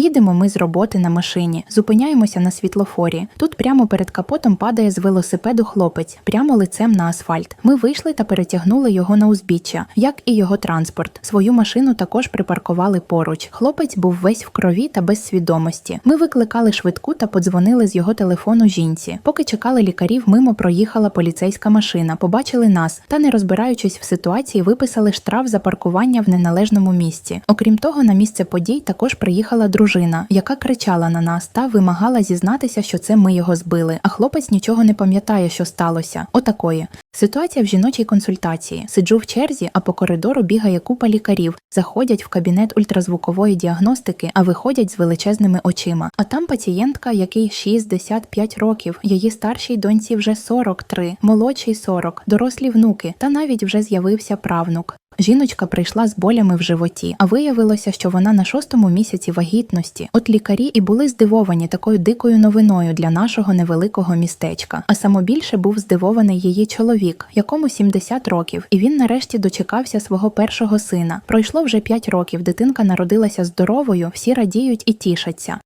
Їдемо ми з роботи на машині, зупиняємося на світлофорі. Тут прямо перед капотом падає з велосипеду хлопець, прямо лицем на асфальт. Ми вийшли та перетягнули його на узбіччя, як і його транспорт. Свою машину також припаркували поруч. Хлопець був весь в крові та без свідомості. Ми викликали швидку та подзвонили з його телефону жінці. Поки чекали лікарів, мимо проїхала поліцейська машина. Побачили нас та, не розбираючись в ситуації, виписали штраф за паркування в неналежному місці. Окрім того, на місце подій також приїхала дружина, яка кричала на нас та вимагала зізнатися, що це ми його збили. А хлопець нічого не пам'ятає, що сталося. Отакої. Ситуація в жіночій консультації. Сиджу в черзі, а по коридору бігає купа лікарів, заходять в кабінет ультразвукової діагностики, а виходять з величезними очима. А там пацієнтка, якій 65 років, її старшій доньці вже 43, молодшій 40, дорослі внуки, та навіть вже з'явився правнук. Жіночка прийшла з болями в животі, а виявилося, що вона на шостому місяці вагітності. От лікарі і були здивовані такою дикою новиною для нашого невеликого містечка. А самобільше був здивований її чоловік, якому 70 років, і він нарешті дочекався свого першого сина. Пройшло вже 5 років. Дитинка народилася здоровою, всі радіють і тішаться.